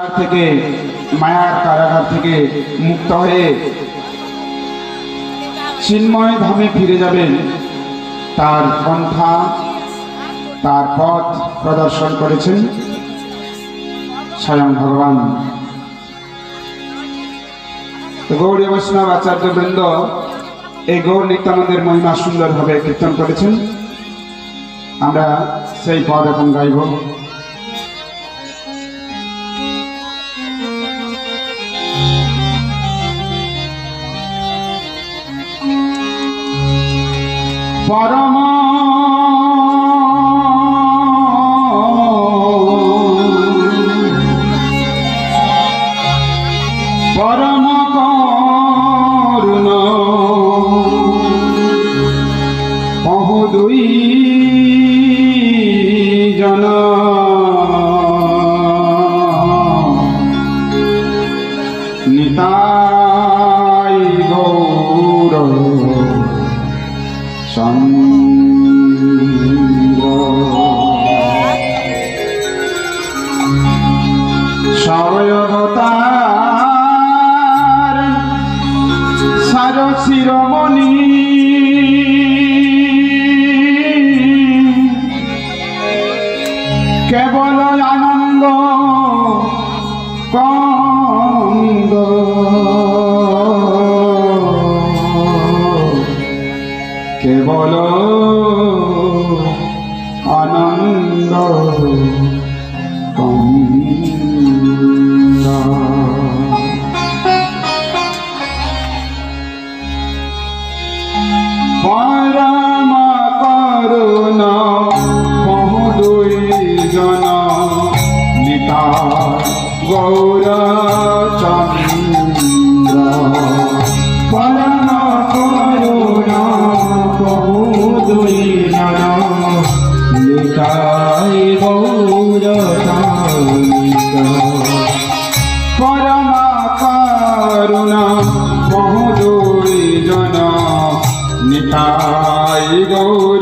থেকে, মায়ার কারাগার থেকে মুক্ত হয়ে চিন্ময় ধামে ফিরে যাবেন। তার পন্থা, তার পথ প্রদর্শন করেছেন স্বয়ং ভগবান। গৌরী বৈষ্ণব আচার্য বৃন্দ, এই গৌর নিত্যানন্দের মহিমা সুন্দরভাবে কীর্তন করেছেন। আমরা সেই পদ এখন গাইব। পরম নিতাই গৌর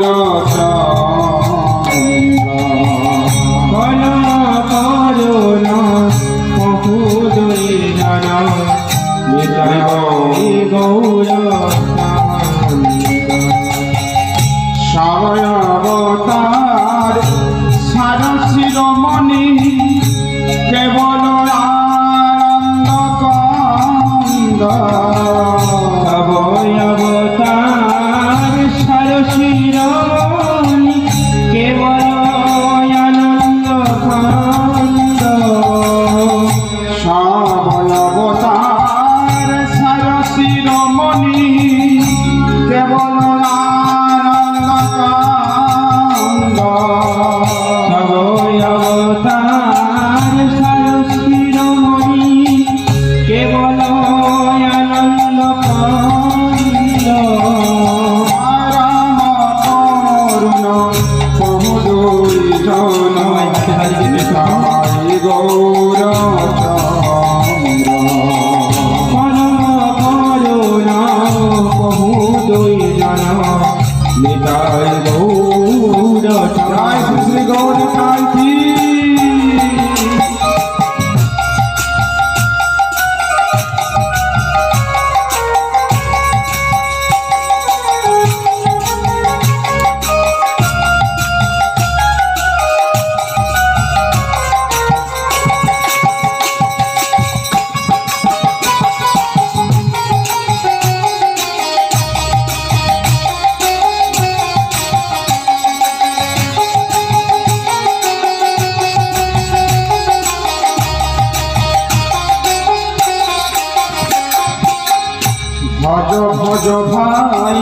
ভজ ভাই,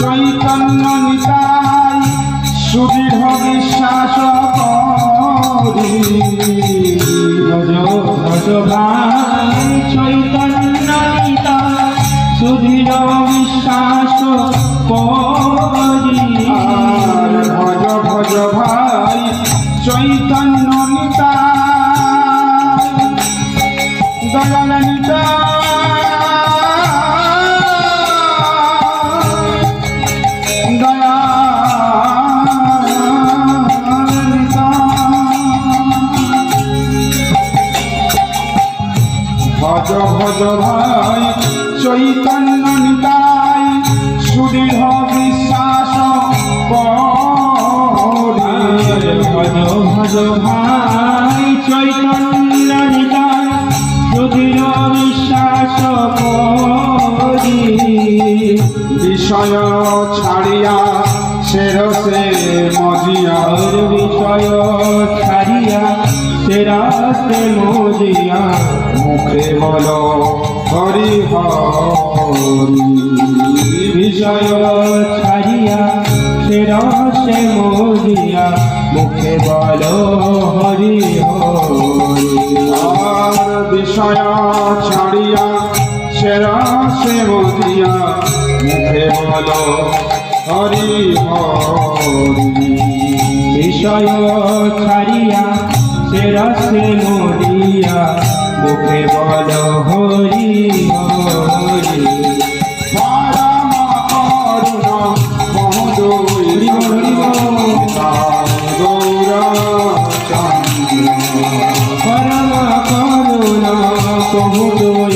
চৈতন্য নিতাই সুদৃঢ় বিশ্বাস করি। ভজ ভজ ভাই, চৈতন্য নিতা সুধীর বিশ্বাস ভজ ভজ ভাই, চৈতন্য নিতাই, দয়াল নিতাই। ভাই চৈতন্য নিতাই সুদৃঢ় বিশ্বাস ভজ ভজ ভাই চৈতন্য নিতাই সুদৃঢ় বিশ্বাস করি। বিষয় ছাড়িয়া সেরসে মজিয়া আর বিষয় ছাড়িয়া সেরাতে মজিয়া মুখে বল হরি হরি বিষয় ছাড়িয়া সেরসে মজিয়া মুখে বল হরি হরি বিষয় ছাড়িয়া সেরসে মজিয়া মুখে বল হরি হরি বিষয় ছাড়িয়া সেরসে মরিয়া মুখে বল হরি হরি। পরম করুণা মহোদয়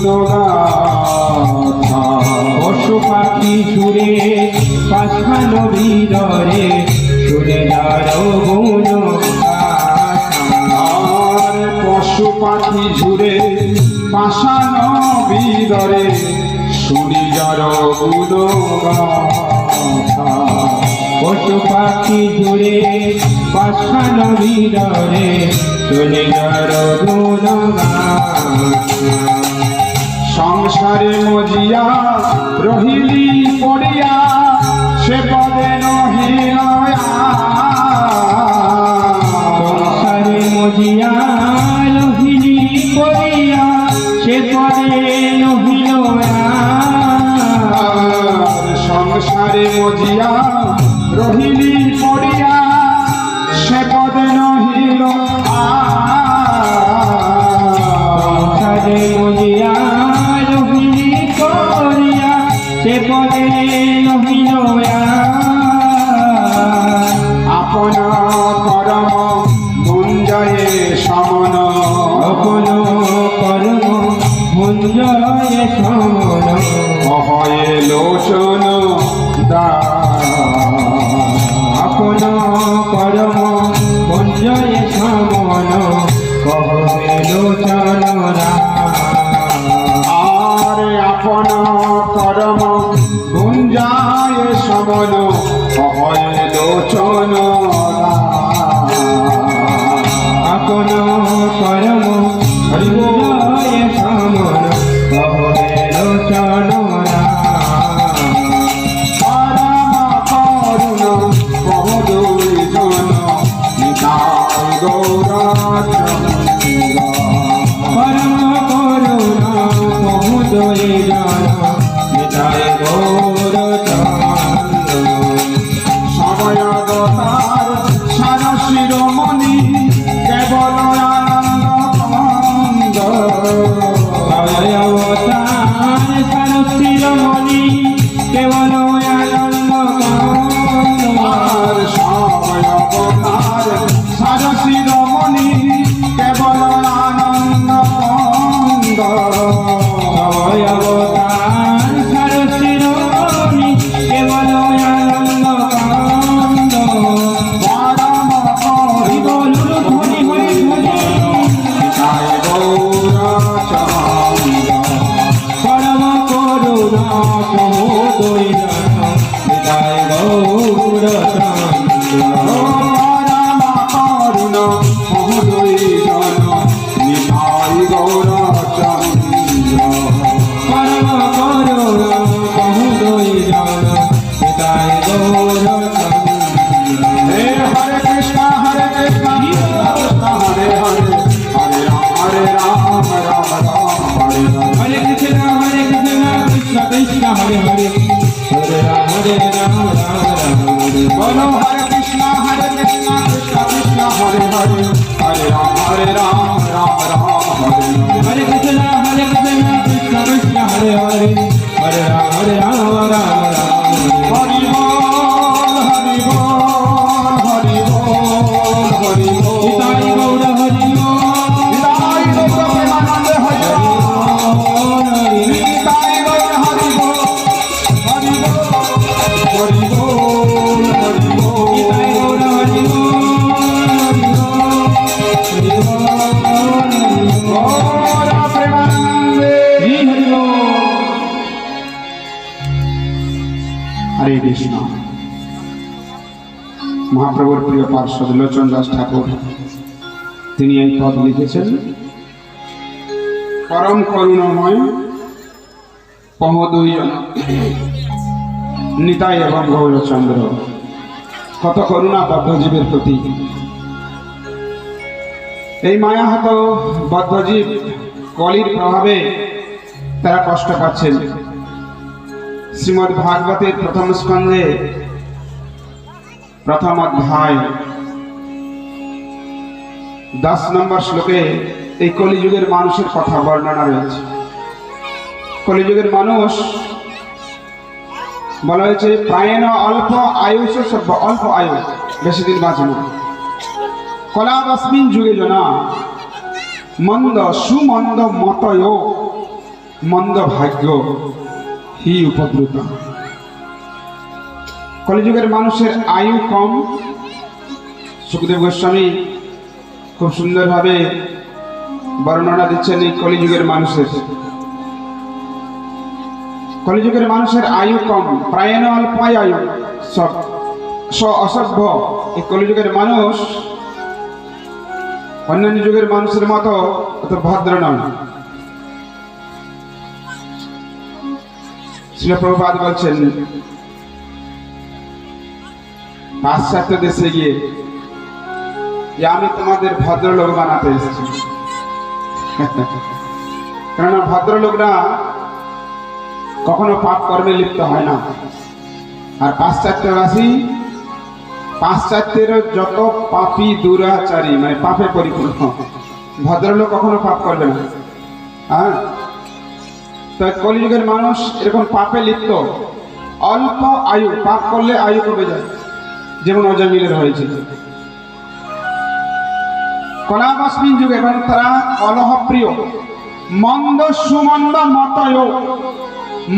গুণগাথা পশু পাখি সুরে পাষাণ বিদরে সুরে যার গুণ আর পশু পাখি ঝুরে পাষাণ বিদরে শুনি যার গুণগাথা পশু পাখি সুরে পাষাণ বিদরে সুরে যার গুণ সংসারে মজিয়া রহিলি। সমন অপন কর্ম ভঞ্জয় সমন। অহয়ে লোচন সমন কহবে হরে রাম হরে রাম রাম কৃষ্ণ। মহাপ্রভুর প্রিয় পার্শ্বদ লোচন দাস ঠাকুর, তিনি এই পদ লিখেছেন, পরম করুণাময় পমদুই নিতাই এবং গৌরচন্দ্র, কত করুণা বদ্ধজীবের প্রতি। এই মায়াহত বদ্ধজীব কলির প্রভাবে তারা কষ্ট পাচ্ছেন। শ্রীমদ্ ভাগবতের প্রথম স্কন্ধে প্রথম অধ্যায়। দশ নম্বর শ্লোকে এই কলিযুগের মানুষের কথা বর্ণনা রয়েছে। কলিযুগের মানুষ বলা হয়েছে, প্রায়ণ অল্প আয়ুষ অল্প আয়ু বেশি দিন বাঁচে কলাবস্মিন যুগে জনা, মন্দ সুমন্দ মতয়, মন্দ ভাগ্য হি উপদ্রুত কলিযুগের মানুষের আয়ু কম। সুখদেব গোস্বামী খুব সুন্দরভাবে বর্ণনা দিচ্ছেন এই কলিযুগের মানুষের। কলিযুগের মানুষের আয়ু কম প্রায়ণ অল্প আয়ু। সব অসভ্য। এই কলিযুগের মানুষ অন্যান্য যুগের মানুষের মতো অত ভদ্র নয়। শিলপ্রভুপাদ বলছেন। পাশ্চাত্য দেশে গিয়ে যে আমি তোমাদের ভদ্রলোক বানাতে এসেছি। কেননা ভদ্রলোকরা কখনো পাপ কর্মে লিপ্ত হয় না। আর পাশ্চাত্যবাসী পাশ্চাত্যের যত পাপী দুরাচারী মানে পাপে পরিপূর্ণ, ভদ্রলোক কখনো পাপ করবে না। হ্যাঁ? তো কলিযুগের মানুষ এরকম পাপে লিপ্ত। অল্প আয়ু, পাপ করলে আয়ু কমে যায়। যেমন অজামিলের হয়েছিল। কলাবাসমিন যুগে এবং তারা অলহপ্রিয় মন্দ সুমন্দ মতয়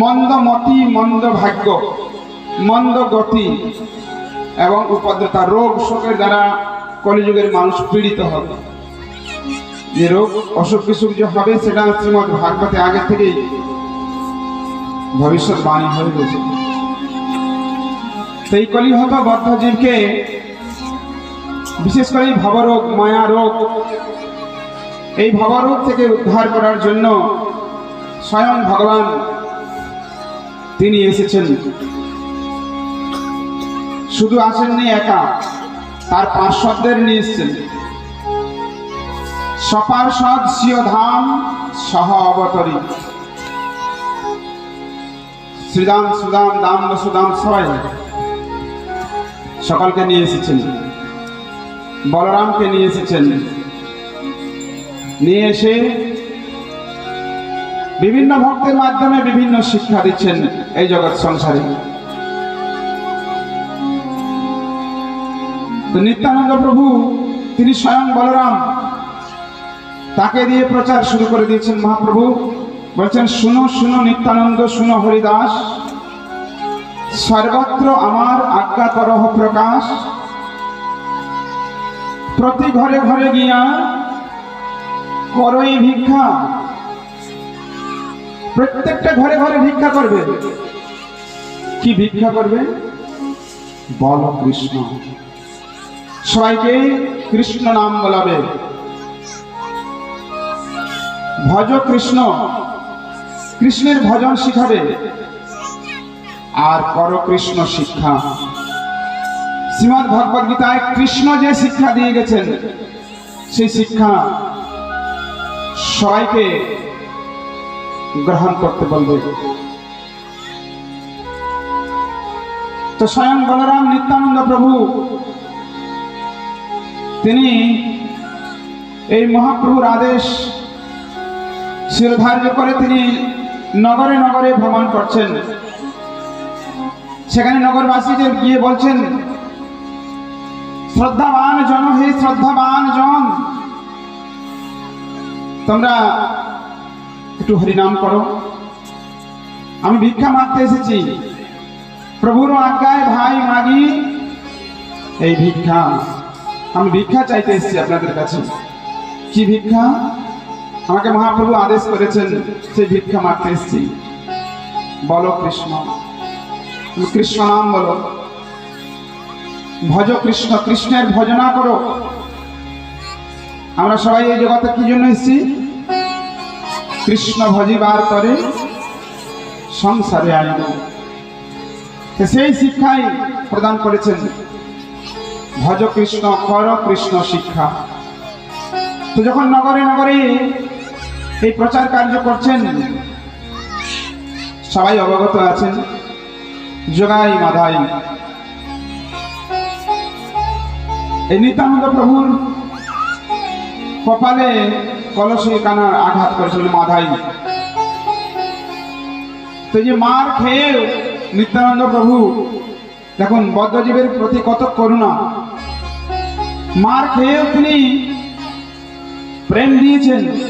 মন্দ মতি, মন্দ ভাগ্য, মন্দ গতি এবং উপদ্রতা, রোগ শোকের দ্বারা কলিযুগের মানুষ পীড়িত হবে যে রোগ, অসুখ বিসুখ যে হবে, সেটা শ্রীমদ ভাগবতে আগে থেকেই ভবিষ্যৎবাণী হয়ে গেছে। সেই কলিহত বদ্ধ জীবকে বিশেষ করে ভবরোগ মায়া রোগ এই ভবরোগ থেকে উদ্ধার করার জন্য স্বয়ং ভগবান তিনি এসেছেন। শুধু আসেননি একা, তার পার্শ্বদের নিয়ে এসছেন। সপার্ষদ সিও ধাম সহ অবতরী শ্রীদাম, সুদাম, দাম, বসুদাম, সবাই সকলকে নিয়ে এসেছেন। বলরামকে নিয়ে এসেছেন। নিয়ে এসে বিভিন্ন ভক্তের মাধ্যমে বিভিন্ন শিক্ষা দিচ্ছেন এই জগৎ সংসারে। নিত্যানন্দ প্রভু, তিনি স্বয়ং বলরাম। তাকে দিয়ে প্রচার শুরু করে দিয়েছেন মহাপ্রভু। বলছেন, শুনো শুনো নিত্যানন্দ, শুনো হরিদাস। সর্বত্র আমার আজ্ঞা করহ প্রকাশ। প্রতি ঘরে ঘরে গিয়া করই ভিক্ষা। প্রত্যেকটা ঘরে ঘরে ভিক্ষা করবে। কি ভিক্ষা করবে? বল কৃষ্ণ। সবাইকে কৃষ্ণ নাম বলাবে। ভজ কৃষ্ণ। কৃষ্ণের ভজন শিখাবে। আর কর কৃষ্ণ শিক্ষা। শ্রীমদ ভগবদ গীতায় কৃষ্ণ যে শিক্ষা দিয়ে গেছেন, সেই শিক্ষা সবাইকে গ্রহণ করতে বলবে। তো স্বয়ং বলরাম নিত্যানন্দ প্রভু, তিনি এই মহাপ্রভুর আদেশ শিরধার্য করে তিনি নগরে নগরে ভ্রমণ করছেন। সেখানে নগরবাসীদের গিয়ে বলছেন, শ্রদ্ধাবান জন, হে শ্রদ্ধাবান জন, তোমরা একটু হরিনাম করো। আমি ভিক্ষা মাগতে এসেছি। প্রভুর আজ্ঞায় ভাই মাগি এই ভিক্ষা। আমি ভিক্ষা চাইতে এসেছি আপনাদের কাছে। কি ভিক্ষা? আমাকে মহাপ্রভু আদেশ করেছেন, সেই ভিক্ষা মাগতে এসেছি। বলো কৃষ্ণ। কৃষ্ণ নাম বলো। ভজ কৃষ্ণ, কৃষ্ণের ভজনা করো। আমরা সবাই এই জগতে কি জন্য এসেছি? কৃষ্ণ ভজিবার করে সংসারে আইন। সেই শিক্ষাই প্রদান করেছেন। ভজ কৃষ্ণ, কর কৃষ্ণ শিক্ষা। তো যখন নগরে নগরে এই প্রচার কার্য করছেন। সবাই অবগত আছেন। যোগাই মাধাই। এই নিত্যানন্দ প্রভুর কপালে কলসী কানার আঘাত করেছিল মাধাই। তো যে মার খেয়ে নিত্যানন্দ প্রভু, দেখুন, বদ্ধজীবের প্রতি কত করুণা। মার খেয়েও তিনি প্রেম দিয়েছেন।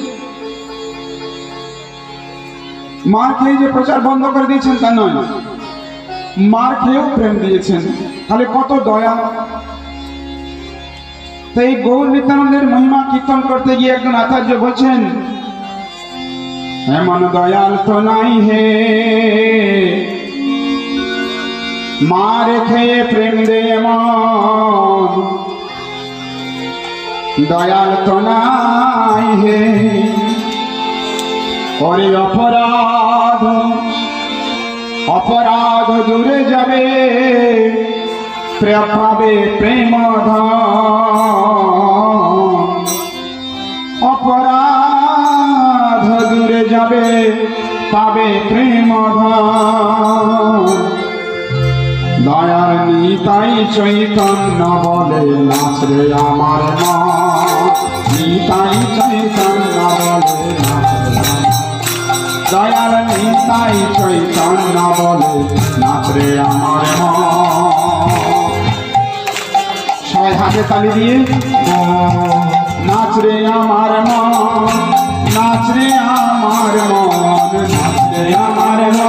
মার খেয়ে যে প্রচার বন্ধ করে দিয়েছেন তা নয়। মার খেয়েও প্রেম দিয়েছেন। তাহলে কত দয়া। তো এই গৌর নিত্যানন্দের মহিমা কীর্তন করতে গিয়ে একজন আচার্য বলছেন, এমন দয়াল তো নাই হে। মার খেয়ে প্রেম দে দয়াল তো নাই হে। ওরে অপরাধ অপরাধ দূরে যাবে, প্রেম পাবে প্রেম অপরাধ দূরে যাবে, পাবে প্রেম দয়ার নিতাই চৈতন্য বলে নাচরে আমার মা নিতাই চৈতন্য বলে নাচরে দয়াল নিতাই চৈতন্য বলে নাচরে আমার সবাই হাতে তালি দিয়ে নাচরে আমার মন নাচরে আমার মন নাচরে আমার